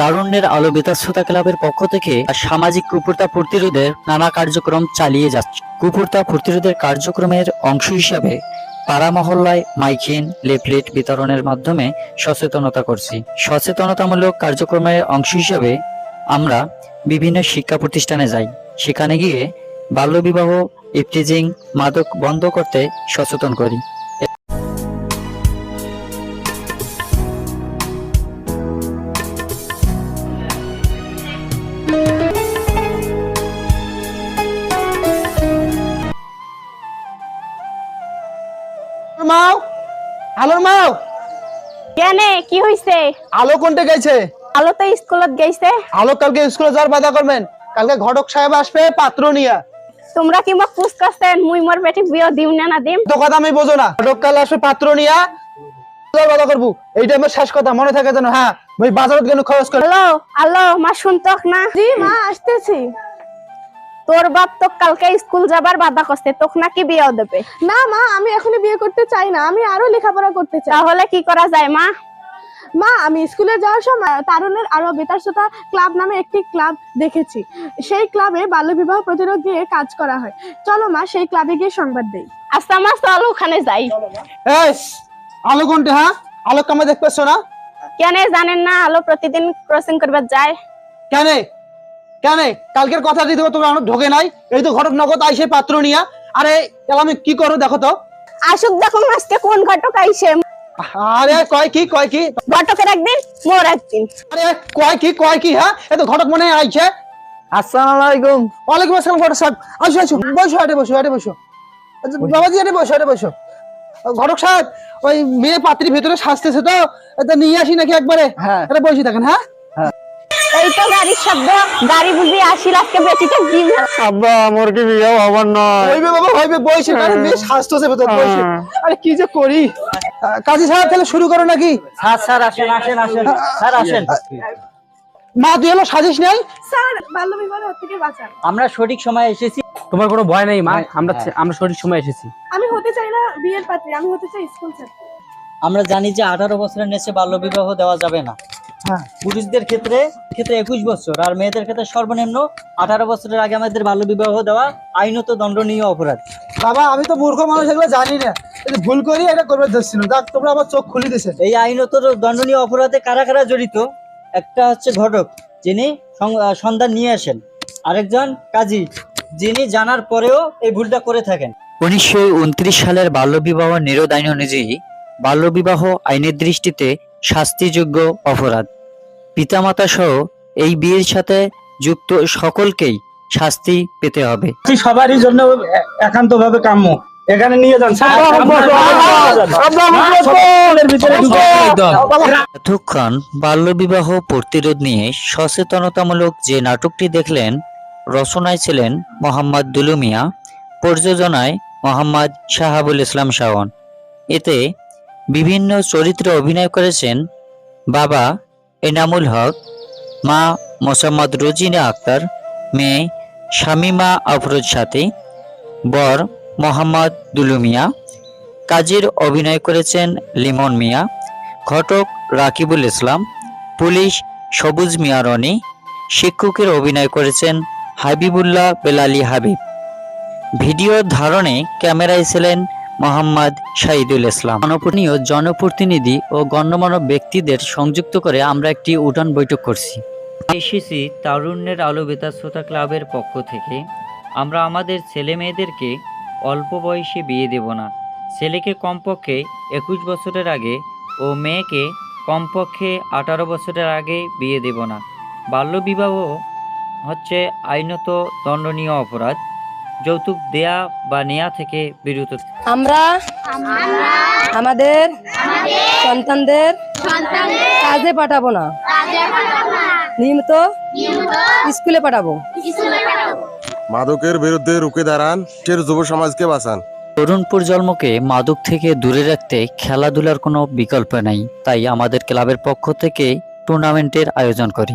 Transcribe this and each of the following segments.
তারুণ্যের আলো বেতাশ্রোতা ক্লাবের পক্ষ থেকে সামাজিক কুপুরতা প্রতিরোধের নানা কার্যক্রম চালিয়ে যাচ্ছে। কুপুরতা প্রতিরোধের কার্যক্রমের অংশ হিসাবে পাড়া মহল্লায় মাইকিন লিফলেট বিতরণের মাধ্যমে সচেতনতা করছি। সচেতনতামূলক কার্যক্রমের অংশ হিসাবে আমরা বিভিন্ন শিক্ষা প্রতিষ্ঠানে যাই। সেখানে গিয়ে বাল্যবিবাহ ইফটিজিং মাদক বন্ধ করতে সচেতন করি। মাও? আলোর মাও? কেনে কি হইছে? আলো কোনটা গেছে? আলো তো স্কুলত গেছে আলো কালকে স্কুলে যাওয়ার বাধা করবেন। কালকে ঘটক সাহেব আসবে পাত্র নিয়া। তোমরা কি মোক পুষ মুই মোর বেটি বিয়ে দিম না না দিম? তো কথা আমি বোঝো না। ঘটক কাল আসবে পাত্র নিয়া। যাওয়ার বাধা করব। এইটা আমার শেষ কথা মনে থাকে যেন হ্যাঁ ওই বাজারত কেন খরচ করে। হ্যালো হ্যালো মা শুনতক না? জি মা আসতেছি। তোর বাপ তো কালকে স্কুল যাবার বাধা করছে তোক নাকি বিয়ে দেবে? না মা আমি এখনই বিয়ে করতে চাই না আমি আরও লেখাপড়া করতে চাই। তাহলে কি করা যায় মা? মা আমি স্কুলে যাওয়ার সময় তারুণের আরও বেতারসতা ক্লাব নামে একটি ক্লাব দেখেছি। সেই ক্লাবে বাল্যবিবাহ প্রতিরোধ নিয়ে কাজ করা হয়। চলো মা সেই ক্লাবে গিয়ে সংবাদ দেই। আচ্ছা মা চল ওখানে যাই। এই আলো কোনটা হ্যাঁ? আলো কামে দেখতেছো না? কেন জানেন না আলো প্রতিদিন ক্রসিং করবার যায়। কেন? কেন? কালকের কথা দিতে তোমার অনেক ঢোকে নাই। এই তো ঘটক নগদ আইসে পাত্র নিয়া। আরে আমি কি করো দেখো তো? আসুক দেখুন আজকে কোন ঘটক আইছে আরে কয় কি কয় কি? ঘটকের একদিন মোর একদিন। আরে কয় কি কয় কি হ্যাঁ? এ তো ঘটক মনে আইছে। আসসালামু আলাইকুম। ওয়ালাইকুম আসসালাম ঘটক সাহেব। আসো আসো। বসো আরে বসো আরে বসো। বাবাজি আরে বসো আরে বসো। ঘটক সাহেব ওই মেয়ে পাত্রী ভেতরে সাজতেছে তো? এটা নিয়ে আসি নাকি একবারে? হ্যাঁ। এটা বসে থাকেন হ্যাঁ। এই তো গাড়ির শব্দ। গাড়ি বুঝি আসিল আজকে দিন। আব্বা মোর কি বিয়ে হবার নয় হইবে বাবা হইবে মেয়ে সাজতেছে ভেতর বসে আরে কি যে করি? কাজী সাহেব তাহলে শুরু করো নাকি? স্যার স্যার আসেন আসেন আসেন। স্যার আসেন। মা তুই হলো সাজিস নাই? স্যার বাল্যবিবাহ থেকে বাঁচান। আমরা সঠিক সময় এসেছি। তোমার কোনো ভয় নেই মা? আমরা আমরা সঠিক সময় এসেছি। আমি হতে চাই না বিয়ের পাত্রী আমি হতে চাই স্কুল ছাত্রী। আমরা জানি যে আঠারো বছরের নিচে বাল্যবিবাহ দেওয়া যাবে না। হ্যাঁ। পুরুষদের ক্ষেত্রে ক্ষেত্রে একুশ বছর আর মেয়েদের ক্ষেত্রে সর্বনিম্ন আঠারো বছরের আগে আমাদের বাল্যবিবাহ দেওয়া আইনত দণ্ডনীয় অপরাধ। বাবা আমি তো মূর্খ মানুষ এগুলো জানি না। ভুল করি এটা করবে ধরছিল। দেখ তোমরা আমার চোখ খুলে দিছে এই আইনত দণ্ডনীয় অপরাধে কারা কারা জড়িত? একটা হচ্ছে ঘটক যিনি সং- সন্ধান নিয়ে আসেন। আরেকজন কাজী যিনি জানার পরেও এই ভুলটা করে থাকেন। উনিশশো উনত্রিশ সালের বাল্যবিবাহ নিরোধ আইন অনুযায়ী বাল্যবিবাহ আইনের দৃষ্টিতে শাস্তিযোগ্য অপরাধ পিতামাতা সহ এই বিয়ের সাথে যুক্ত সকলকেই শাস্তি পেতে হবে সবারই জন্য একান্ত ভাবে কাম্য এখানে নিয়ে যান এতক্ষণ বাল্যবিবাহ প্রতিরোধ নিয়ে সচেতনতামূলক যে নাটকটি দেখলেন রচনায় ছিলেন মোহাম্মদ দুলুমিয়া প্রযোজনায় মোহাম্মদ শাহাবুল ইসলাম শাওন এতে বিভিন্ন চরিত্রে অভিনয় করেছেন বাবা এনামুল হক, মা মোসাম্মদ রোজিনা আক্তার, মেয়ে শামিমা আফরোজ সাথী, বর মোহাম্মদ দুলুমিয়া কাজীর অভিনয় করেছেন লিমন মিয়া, ঘটক রাকিবুল ইসলাম, পুলিশ সবুজ মিয়া রনি, শিক্ষকের অভিনয় করেছেন হাবিবুল্লাহ বেলালি হাবিব। ভিডিও ধারণে ক্যামেরায় ছিলেন মোহাম্মদ শাহিদুল ইসলাম। জনপ্রতিনিধি জনপ্রতিনিধি ও গণ্যমান্য ব্যক্তিদের সংযুক্ত করে আমরা একটি উঠান বৈঠক করছি। এসেছি তারুণ্যের আলো বেতার শ্রোতা ক্লাবের পক্ষ থেকে। আমরা আমাদের ছেলে মেয়েদেরকে অল্প বয়সে বিয়ে দেব না। ছেলেকে কমপক্ষে একুশ বছরের আগে ও মেয়েকে কমপক্ষে আঠারো বছরের আগে বিয়ে দেব না। বাল্যবিবাহ হচ্ছে আইনত দণ্ডনীয় অপরাধ। যৌতুক দেয়া বা নেয়া থেকে বিরত আমরা আমাদের সন্তানদের কাজে পাঠাবো না। নিয়মিত স্কুলে পাঠাবো। মাদকের বিরুদ্ধে রুখে দাঁড়ান যুব সমাজকে বাঁচান। তরুণ প্রজন্মকে মাদক থেকে দূরে রাখতে খেলাধুলার কোনো বিকল্প নেই তাই আমাদের ক্লাবের পক্ষ থেকে টুর্নামেন্টের আয়োজন করি।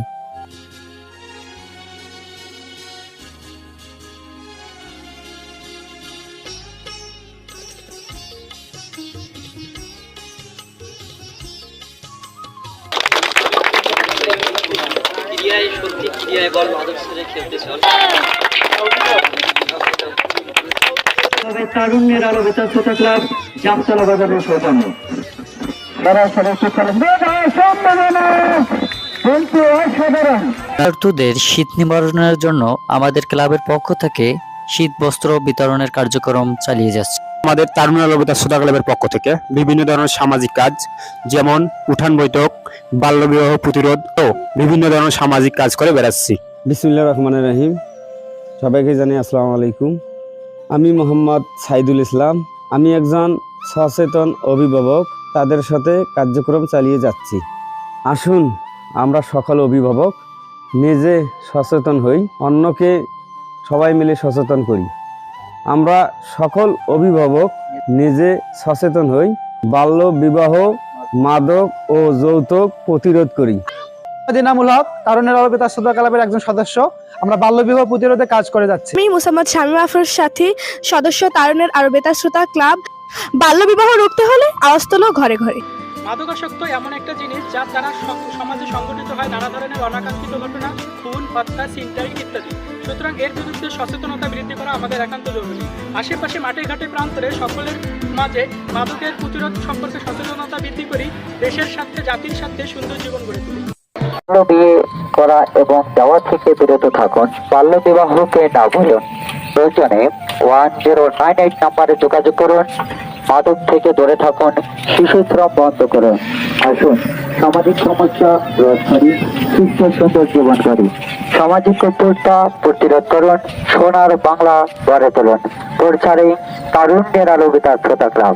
ক্রিয়ায় সত্যি ক্রিয়ায় বল মাদক ছেড়ে খেলতে চল তারুণ্যের আলো বেতার শ্রোতা ক্লাব জামতলা বাজারের সৌজন্য। শিক্ষার্থীদের শীত নিবারণের জন্য আমাদের ক্লাবের পক্ষ থেকে শীত বস্ত্র বিতরণের কার্যক্রম চালিয়ে যাচ্ছে। আমাদের তারুণ আলোবিতা শ্রোতা ক্লাবের পক্ষ থেকে বিভিন্ন ধরনের সামাজিক কাজ, যেমন উঠান বৈঠক, বাল্যবিবাহ প্রতিরোধ ও বিভিন্ন ধরনের সামাজিক কাজ করে বেড়াচ্ছি। বিসমুল্লাহ রহমান রহিম। সবাইকে জানাই আসসালামু আলাইকুম। আমি মোহাম্মদ সাইদুল ইসলাম। আমি একজন সচেতন অভিভাবক। তাদের সাথে কার্যক্রম চালিয়ে যাচ্ছি। আসুন, আমরা সকল অভিভাবক নিজে সচেতন হই। অন্যকে সবাই মিলে সচেতন করি। আমরা সকল অভিভাবক নিজে সচেতন হই বাল্য বিবাহ মাদক ও যৌতুক প্রতিরোধ করি। দিনামুল হক তারুণের আলো বেতার শ্রোতা ক্লাবের একজন সদস্য। আমরা বাল্য বিবাহ প্রতিরোধে কাজ করে যাচ্ছি। আমি মুসাম্মদ শামীম আফরোজ সাথী সদস্য তারুণের আরও বেতার শ্রোতা ক্লাব। বাল্যবিবাহ রুখতে হলে আওয়াজ তোলো ঘরে ঘরে। মাদকাসক্ত এমন একটা জিনিস যার দ্বারা সমাজে সংঘটিত হয় নানা ধরনের অনাকাঙ্ক্ষিত ঘটনা, খুন, হত্যা, ছিনতাই ইত্যাদি। সুতরাং এর বিরুদ্ধে সচেতনতা বৃদ্ধি করা আমাদের একান্ত জরুরি। আশেপাশে মাঠে ঘাটে প্রান্তরে সকলের মাঝে মাদকের প্রতিরোধ সম্পর্কে সচেতনতা বৃদ্ধি করি, দেশের সাথে জাতির সাথে সুন্দর জীবন গড়ে তুলি। বিয়ে করা এবং দেওয়া থেকে বিরত থাকুন, বাল্য বিবাহকে না ভুলুন। প্রয়োজনে ওয়ান জিরো নাইন এইট নাম্বারে যোগাযোগ করুন। মাদক থেকে দূরে থাকুন শিশু শ্রম বন্ধ করুন। আসুন, সামাজিক সমস্যা রোধ করি সুস্থ সুন্দর জীবন করি। সামাজিক কুকুরতা প্রতিরোধ করুন, সোনার বাংলা গড়ে তুলুন। প্রচারে তারুণ্যের আলোকিতা শ্রোতা ক্লাব